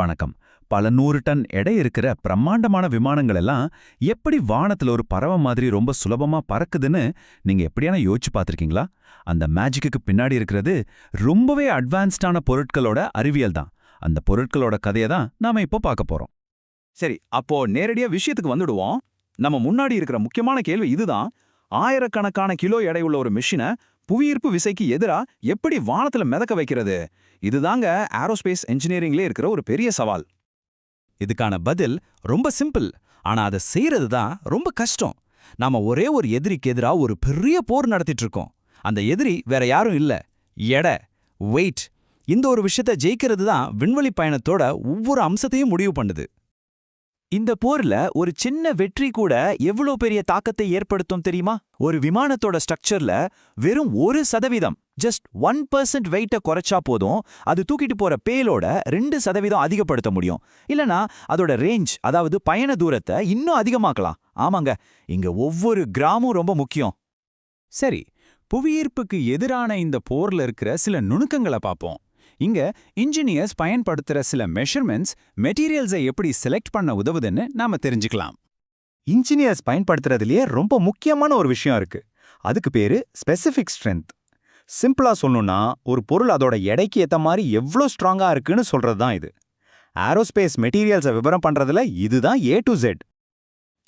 வணக்கம். பல நூறு டன் எடை இருக்கிற பிரம்மாண்டமான விமானங்கள் எல்லாம் எப்படி வானத்துல ஒரு பறவை மாதிரி ரொம்ப சுலபமா பறக்குதுன்னு நீங்க எப்படியான யோசிச்சு பார்த்துருக்கீங்களா? அந்த மேஜிக்குக்கு பின்னாடி இருக்கிறது ரொம்பவே அட்வான்ஸ்டான பொருட்களோட அறிவியல் தான். அந்த பொருட்களோட கதையை தான் நாம இப்போ பார்க்க போறோம். சரி அப்போ நேரடியா விஷயத்துக்கு வந்துடுவோம். நம்ம முன்னாடி இருக்கிற முக்கியமான கேள்வி இதுதான். ஆயிரக்கணக்கான கிலோ எடையுள்ள ஒரு மிஷினை புவியீர்ப்பு விசைக்கு எதிரா எப்படி வானத்துல மிதக்க வைக்கிறது? இதுதாங்க ஏரோஸ்பேஸ் என்ஜினியரிங்லே இருக்கிற ஒரு பெரிய சவால். இதுக்கான பதில் ரொம்ப சிம்பிள். ஆனா அதை செய்யறது தான் ரொம்ப கஷ்டம். நாம ஒரே ஒரு எதிரிக்கு எதிரா ஒரு பெரிய போர் நடத்திட்டு இருக்கோம். அந்த எதிரி வேற யாரும் இல்ல. எடை வெயிட் இந்த ஒரு விஷயத்தை ஜெயிக்கிறது தான் விண்வெளி பயணத்தோட ஒவ்வொரு அம்சத்தையும் முடிவு பண்ணுது. இந்த போர்ல ஒரு சின்ன வெற்றி கூட எவ்வளவு பெரிய தாக்கத்தை ஏற்படுத்தும் தெரியுமா? ஒரு விமானத்தோட ஸ்ட்ரக்சர்ல வெறும் ஒரு சதவீதம் ஜஸ்ட் ஒன் பர்சன்ட் வெயிட்டை குறைச்சா போதும் அது தூக்கிட்டு போற பேலோட ரெண்டு சதவீதம் அதிகப்படுத்த முடியும். இல்லனா அதோட ரேஞ்ச் அதாவது பயண தூரத்தை இன்னும் அதிகமாக்கலாம். ஆமாங்க இங்க ஒவ்வொரு கிராமும் ரொம்ப முக்கியம். சரி புவியீர்ப்புக்கு எதிரான இந்த போர்ல இருக்கிற சில நுணுக்கங்களை பார்ப்போம். இங்க இன்ஜினியர்ஸ் பயன்படுத்துற சில மெஷர்மெண்ட்ஸ் மெட்டீரியல்ஸை எப்படி செலக்ட் பண்ண உதவுதுன்னு நாம தெரிஞ்சுக்கலாம். இன்ஜினியர்ஸ் பயன்படுத்துறதுலயே ரொம்ப முக்கியமான ஒரு விஷயம் இருக்கு. அதுக்கு பேரு ஸ்பெசிஃபிக் ஸ்ட்ரென்த் சிம்பிளா சொல்லணும்னா ஒரு பொருள் அதோட எடைக்கு ஏத்த மாதிரி எவ்வளோ ஸ்ட்ராங்கா இருக்குன்னு சொல்றது தான் இது ஏரோஸ்பேஸ் மெட்டீரியல்ஸை விவரம் பண்றதுல இதுதான் ஏ டு ஜெட்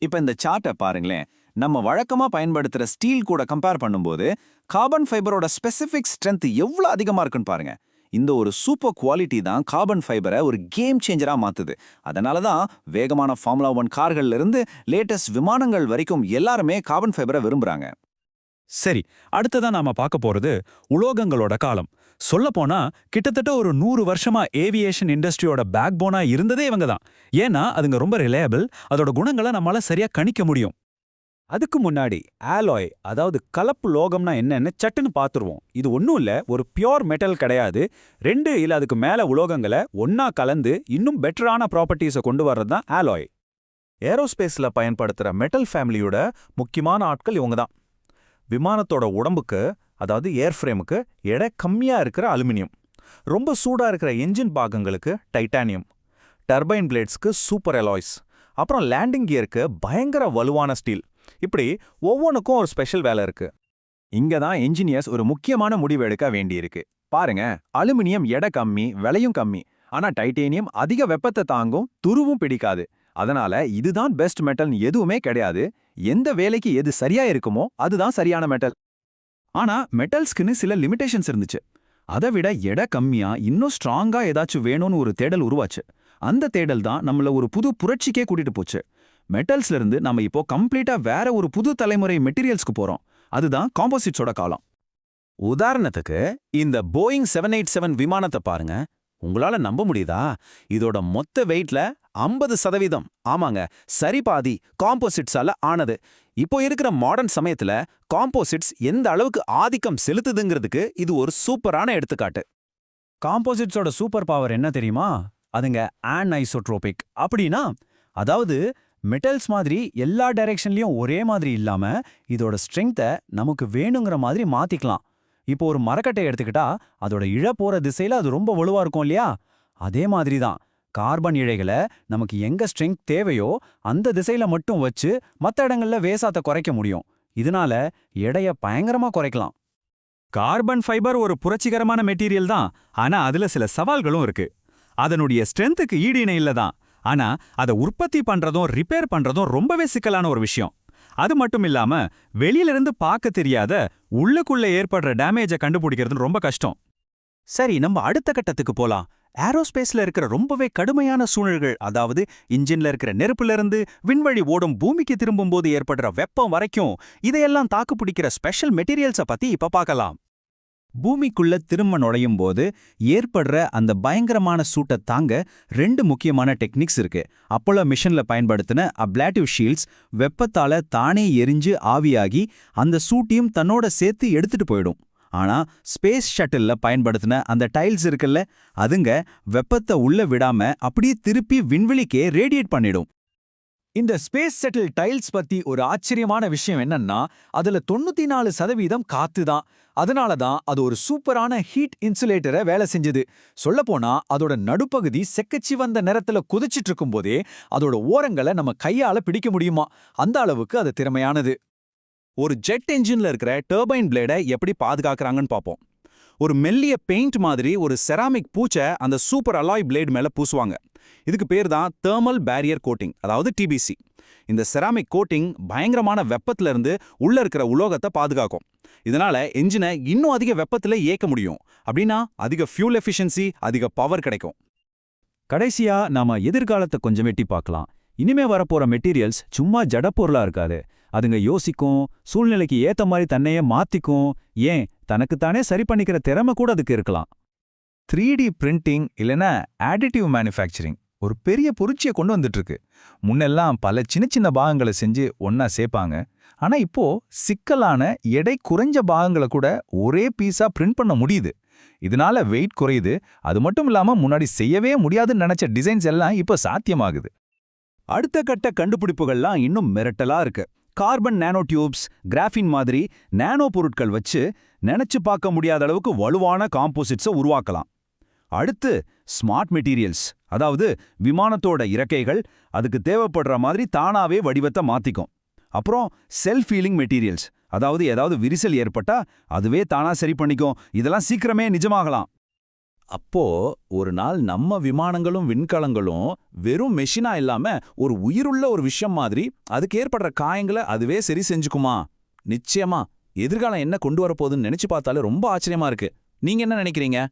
இப்ப இந்த சார்ட்டை பாருங்களேன். நம்ம வழக்கமா பயன்படுத்துற ஸ்டீல் கூட கம்பேர் பண்ணும்போது கார்பன் ஃபைபரோட ஸ்பெசிஃபிக் ஸ்ட்ரென்த் எவ்வளவு அதிகமா இருக்குன்னு பாருங்க. இந்த ஒரு சூப்பர் குவாலிட்டி தான் கார்பன் ஃபைபரை ஒரு கேம் சேஞ்சரா மாத்துது. அதனால தான் வேகமான ஃபார்முலா ஒன் கார்கள்ல இருந்து லேட்டஸ்ட் விமானங்கள் வரைக்கும் எல்லாருமே கார்பன் ஃபைபரை விரும்புறாங்க. சரி அடுத்ததா நாம பார்க்க போறது உலோகங்களோட காலம். சொல்லப்போனா கிட்டத்தட்ட ஒரு நூறு வருஷமா ஏவியேஷன் இண்டஸ்ட்ரியோட பேக் போனா இருந்ததே இவங்க தான். ஏன்னா அதுங்க ரொம்ப ரிலையபிள் அதோட குணங்களை நம்மளால சரியா கணிக்க முடியும். அதுக்கு முன்னாடி ஆலாய் அதாவது கலப்பு லோகம்னா என்னன்னு சட்டுன்னு பார்த்துருவோம். இது ஒன்றும் இல்ல ஒரு பியோர் மெட்டல் கிடையாது. ரெண்டு இல்ல அதுக்கு மேல உலோகங்களை ஒன்னா கலந்து இன்னும் பெட்டரான ப்ராப்பர்ட்டிஸை கொண்டு வர்றது தான் ஆலாய் ஏரோஸ்பேஸ்ல பயன்படுத்துற மெட்டல் ஃபேமிலியோட முக்கியமான ஆட்கள் இவங்க தான். விமானத்தோட உடம்புக்கு அதாவது ஏர் ஃப்ரேமுக்கு எடை கம்மியா இருக்கிற அலுமினியம். ரொம்ப சூடா இருக்கிற என்ஜின் பாகங்களுக்கு டைட்டானியம் டர்பைன் பிளேட்ஸ்க்கு சூப்பர் அலாய்ஸ் அப்புறம் லேண்டிங் கியருக்கு பயங்கர வலுவான ஸ்டீல் இப்படி ஒவ்வொன்றுக்கும் ஒரு ஸ்பெஷல் வேலை இருக்கு. இங்க தான் என்ஜினியர்ஸ் ஒரு முக்கியமான முடிவு எடுக்க வேண்டியிருக்கு. பாருங்க அலுமினியம் எடை கம்மி விலையும் கம்மி. ஆனா டைட்டேனியம் அதிக வெப்பத்தை தாங்கும் துருவும் பிடிக்காது. அதனால இதுதான் பெஸ்ட் மெட்டல்னு எதுவுமே கிடையாது. எந்த வேலைக்கு எது சரியா இருக்குமோ அதுதான் சரியான மெட்டல் ஆனா மெட்டல்ஸ்க்குன்னு சில லிமிடேஷன்ஸ் இருந்துச்சு. அதை விட எடை கம்மியா இன்னும் ஸ்ட்ராங்கா ஏதாச்சும் வேணும்னு ஒரு தேடல் உருவாச்சு. அந்த தேடல் தான் நம்மள ஒரு புது புரட்சிக்கே கூட்டிட்டு போச்சு. மெட்டல்ஸ்ல இருந்து நம்ம இப்போ கம்ப்ளீட்டா வேற ஒரு புது தலைமுறை மெட்டீரியல்ஸ்க்கு போறோம். அதுதான் காம்போசிட்ஸோட காலம். உதாரணத்துக்கு இந்த போயிங் செவன் எயிட் செவன் விமானத்தை பாருங்க. உங்களால நம்ப முடியுதா? இதோட மொத்த வெயிட்ல ஐம்பது சதவீதம். ஆமாங்க சரி பாதி காம்போசிட்ஸால ஆனது. இப்போ இருக்கிற மாடர்ன் சமயத்துல காம்போசிட்ஸ் எந்த அளவுக்கு ஆதிக்கம் செலுத்துதுங்கிறதுக்கு இது ஒரு சூப்பரான எடுத்துக்காட்டு. காம்போசிட்ஸோட சூப்பர் பவர் என்ன தெரியுமா? அதுங்க ஆன் ஐசோட்ரோபிக் அப்படின்னா அதாவது மெட்டல்ஸ் மாதிரி எல்லா டைரக்ஷன்லயும் ஒரே மாதிரி இல்லாம இதோட ஸ்ட்ரெங்த்தை நமக்கு வேணுங்கிற மாதிரி மாத்திக்கலாம். இப்போ ஒரு மரக்கட்டை எடுத்துக்கிட்டா அதோட இழ போற திசையில அது ரொம்ப வலுவா இருக்கும் இல்லையா? அதே மாதிரி தான் கார்பன் இழைகளை நமக்கு எங்க ஸ்ட்ரெங்க் தேவையோ அந்த திசையில மட்டும் வச்சு மத்த இடங்கள்ல வேசாத்த குறைக்க முடியும். இதனால எடைய பயங்கரமா குறைக்கலாம். கார்பன் ஃபைபர் ஒரு புரட்சிகரமான மெட்டீரியல் தான் ஆனா அதுல சில சவால்களும் இருக்கு. அதனுடைய ஸ்ட்ரென்த்துக்கு ஈடு இணை இல்ல தான். ஆனா அதை உற்பத்தி பண்றதும் ரிப்பேர் பண்றதும் ரொம்பவே சிக்கலான ஒரு விஷயம். அது மட்டும் இல்லாம வெளியிலிருந்து பார்க்க தெரியாத உள்ளுக்குள்ள ஏற்படுற டேமேஜை கண்டுபிடிக்கிறது ரொம்ப கஷ்டம். சரி நம்ம அடுத்த கட்டத்துக்கு போலாம். ஏரோஸ்பேஸ்ல இருக்கிற ரொம்பவே கடுமையான சூழல்கள் அதாவது இன்ஜின்ல இருக்கிற நெருப்புல இருந்து விண்வழி ஓடும் பூமிக்கு திரும்பும்போது ஏற்படுற வெப்பம் வரைக்கும் இதையெல்லாம் தாக்குப்பிடிக்கிற ஸ்பெஷல் மெட்டீரியல்ஸை பத்தி இப்ப பார்க்கலாம். பூமிக்குள்ள திரும்ப நுழையும் போது ஏற்படுற அந்த பயங்கரமான சூட்டை தாங்க ரெண்டு முக்கியமான டெக்னிக்ஸ் இருக்கு. அப்போலோ மிஷன்ல பயன்படுத்தின அப்ளாட்டிவ் ஷீல்ட்ஸ் வெப்பத்தால தானே எரிஞ்சு ஆவியாகி அந்த சூட்டையும் தன்னோட சேர்த்து எடுத்துட்டு போயிடும். ஆனா ஸ்பேஸ் ஷட்டில்ல பயன்படுத்தின அந்த டைல்ஸ் இருக்குல்ல அதுங்க வெப்பத்தை உள்ள விடாம அப்படியே திருப்பி விண்வெளிக்கே ரேடியேட் பண்ணிடும். இந்த ஸ்பேஸ் செட்டில் டைல்ஸ் பத்தி ஒரு ஆச்சரியமான விஷயம் என்னன்னா அதுல தொண்ணூத்தி நாலு சதவீதம் காத்து தான். அதனால தான் அது ஒரு சூப்பரான ஹீட் இன்சுலேட்டரை வேலை செஞ்சது. சொல்லப்போனா அதோட நடுப்பகுதி செக்கச்சி வந்த நிறத்துல குதிச்சிட்டு இருக்கும்போதே அதோட ஓரங்களை நம்ம கையால பிடிக்க முடியுமா? அந்த அளவுக்கு அது திறமையானது. ஒரு ஜெட் என்ஜின்ல இருக்கிற டர்பைன் பிளேடை எப்படி பாதுகாக்கறாங்கன்னு பார்ப்போம் ஒரு மெல்லிய பெயிண்ட் மாதிரி ஒரு செராமிக் பூச்சை அந்த சூப்பர் அலாய் பிளேட் மேல பூசுவாங்க. இதுக்கு பேர் தான் தெர்மல் பேரியர் கோட்டிங் அதாவது டிபிசி இந்த செராமிக் கோட்டிங் பயங்கரமான வெப்பத்துல இருந்து உள்ள இருக்கிற உலோகத்தை பாதுகாக்கும். இதனால என்ஜினை இன்னும் அதிக வெப்பத்துல இயக்க முடியும். அப்படின்னா அதிக ஃபியூல் எஃபிஷியன்சி அதிக பவர் கிடைக்கும். கடைசியா நாம எதிர்காலத்தை கொஞ்சம் வெட்டி பார்க்கலாம். இனிமே வரப்போற மெட்டீரியல்ஸ் சும்மா ஜடப்பொருளா இருக்காது. அதுங்க யோசிக்கும் சூழ்நிலைக்கு ஏத்த மாதிரி தன்னையே மாத்திக்கும் ஏன் தனக்குத்தானே சரி பண்ணிக்கிற திறமை கூட அதுக்கு இருக்கலாம். த்ரீ டி பிரிண்டிங் இல்லைன்னா ஆடிட்டிவ் மேனுஃபேக்சரிங் ஒரு பெரிய புரட்சியை கொண்டு வந்துட்டு இருக்கு முன்னெல்லாம் பல சின்ன சின்ன பாகங்களை செஞ்சு ஒன்றா சேர்ப்பாங்க ஆனா இப்போ சிக்கலான எடை குறைஞ்ச பாகங்களை கூட ஒரே பீஸா பிரிண்ட் பண்ண முடியுது. இதனால வெயிட் குறையுது. அது மட்டும் இல்லாம முன்னாடி செய்யவே முடியாதுன்னு நினைச்ச டிசைன்ஸ் எல்லாம் இப்போ சாத்தியமாகுது. அடுத்த கட்ட கண்டுபிடிப்புகள்லாம் இன்னும் மிரட்டலா இருக்கு. கார்பன் நானோ டியூப்ஸ் கிராஃபின் மாதிரி நானோ பொருட்கள் வச்சு நினைச்சு பார்க்க முடியாத அளவுக்கு வலுவான காம்போசிட்ஸை உருவாக்கலாம். அடுத்து ஸ்மார்ட் மெட்டீரியல்ஸ் அதாவது விமானத்தோட இறக்கைகள் அதுக்கு தேவைப்படுற மாதிரி தானாவே வடிவத்தை மாத்திக்கும். அப்புறம் செல்ஃப் ஃபீலிங் மெட்டீரியல்ஸ் அதாவது ஏதாவது விரிசல் ஏற்பட்டா அதுவே தானா சரி பண்ணிக்கும். இதெல்லாம் சீக்கிரமே நிஜமாகலாம். அப்போ ஒரு நாள் நம்ம விமானங்களும் விண்கலங்களும் வெறும் மெஷினா இல்லாம ஒரு உயிருள்ள ஒரு விஷயம் மாதிரி அதுக்கு ஏற்படுற காயங்களை அதுவே சரி செஞ்சுக்குமா? நிச்சயமா. எதிர்காலம் என்ன கொண்டு வரப்போகுதுன்னு நினைச்சு பார்த்தாலே ரொம்ப ஆச்சரியமா இருக்கு. நீங்க என்ன நினைக்கிறீங்க?